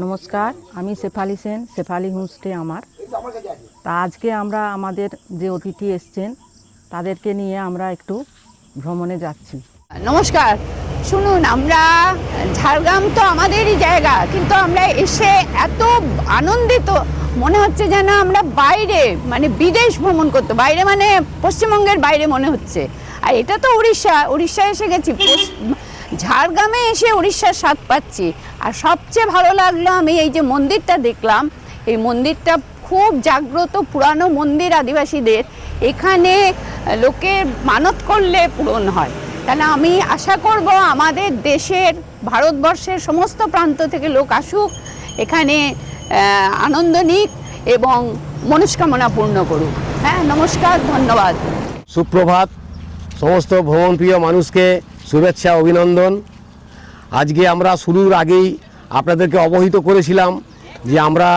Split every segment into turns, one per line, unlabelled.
নমস্কার, আমি শেফালি সেন, শেফালি হোমস্টে আমার। তা আজকে আমরা আমাদের যে অতিথি এসছেন, তাদেরকে নিয়ে আমরা একটু ভ্রমণে যাচ্ছি।
নমস্কার। শুনুন, আমরা ঝাড়গ্রাম তো আমাদেরই জায়গা, কিন্তু আমরা এসে এত আনন্দিত, মনে হচ্ছে যেন আমরা বাইরে মানে বিদেশ ভ্রমণ করতে, বাইরে মানে পশ্চিমবঙ্গের বাইরে মনে হচ্ছে। আর এটা তো উড়িষ্যা উড়িষ্যা এসে গেছি ঝাড়গ্রামে এসে উড়িষ্যার স্বাদ পাচ্ছি। আর সবচেয়ে ভালো লাগল আমি এই যে মন্দিরটা দেখলাম, এই মন্দিরটা খুব জাগ্রত পুরানো মন্দির আদিবাসীদের। এখানে লোকে মানত করলে পূরণ হয়। তাহলে আমি আশা করব আমাদের দেশের, ভারতবর্ষের সমস্ত প্রান্ত থেকে লোক আসুক, এখানে আনন্দ নিক এবং মনস্কামনা পূর্ণ করুক। হ্যাঁ নমস্কার, ধন্যবাদ।
সুপ্রভাত, সমস্ত ভ্রমণপ্রিয় মানুষকে শুভেচ্ছা, অভিনন্দন। আজকে আমরা শুরুর আগেই আপনাদেরকে অবহিত করেছিলাম যে আমরা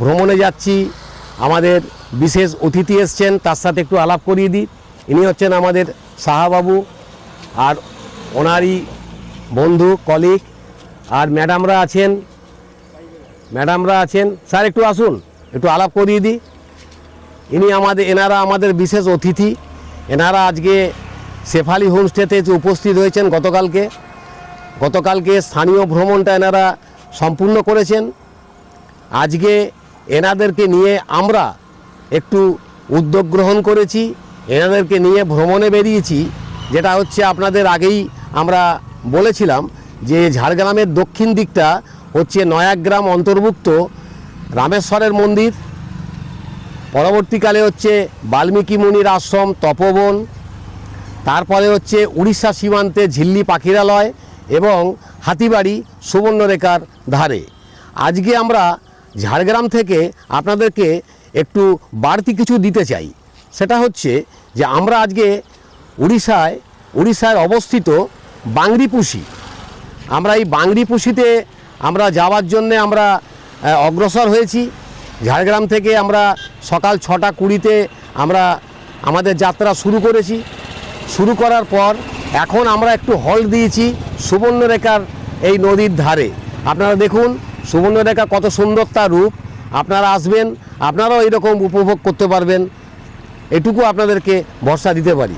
ভ্রমণে যাচ্ছি, আমাদের বিশেষ অতিথি এসছেন, তার সাথে একটু আলাপ করিয়ে দিই। ইনি হচ্ছেন আমাদের সাহাবাবু আর ওনারই বন্ধু কলিগ আর ম্যাডামরা আছেন ম্যাডামরা আছেন। স্যার, একটু আসুন, একটু আলাপ করিয়ে দিই। ইনি আমাদের, এনারা আমাদের বিশেষ অতিথি। এনারা আজকে শেফালি হোমস্টেতে উপস্থিত হয়েছেন গতকালকে। গতকালকে স্থানীয় ভ্রমণটা এনারা সম্পূর্ণ করেছেন। আজকে এনাদেরকে নিয়ে আমরা একটু উদ্যোগ গ্রহণ করেছি, এনাদেরকে নিয়ে ভ্রমণে বেরিয়েছি, যেটা হচ্ছে আপনাদের আগেই আমরা বলেছিলাম যে ঝাড়গ্রামের দক্ষিণ দিকটা হচ্ছে নয়াগ্রাম অন্তর্ভুক্ত রামেশ্বরের মন্দির। পরবর্তীকালে হচ্ছে বাল্মীকি মুনির আশ্রম, তপবন। তারপরে হচ্ছে উড়িষ্যা সীমান্তে ঝিল্লি পাখিরালয়। এবং হাতিবাড়ি সুবর্ণরেখার ধারে। আজকে আমরা ঝাড়গ্রাম থেকে আপনাদেরকে একটু বাড়তি কিছু দিতে চাই। সেটা হচ্ছে যে আমরা আজকে উড়িষ্যায় উড়িষ্যায় অবস্থিত বাংরিপুষি। আমরা এই বাংরিপুষিতে আমরা যাওয়ার জন্যে আমরা অগ্রসর হয়েছি। ঝাড়গ্রাম থেকে আমরা সকাল ছটা কুড়িতে আমরা আমাদের যাত্রা শুরু করেছি। শুরু করার পর এখন আমরা একটু হল দিয়েছি সুবর্ণরেখার এই নদীর ধারে। আপনারা দেখুন, সুবর্ণরেখা কত সুন্দর তার রূপ। আপনারা আসবেন, আপনারাও এরকম উপভোগ করতে পারবেন। এটুকু আপনাদেরকে ভরসা দিতে পারি।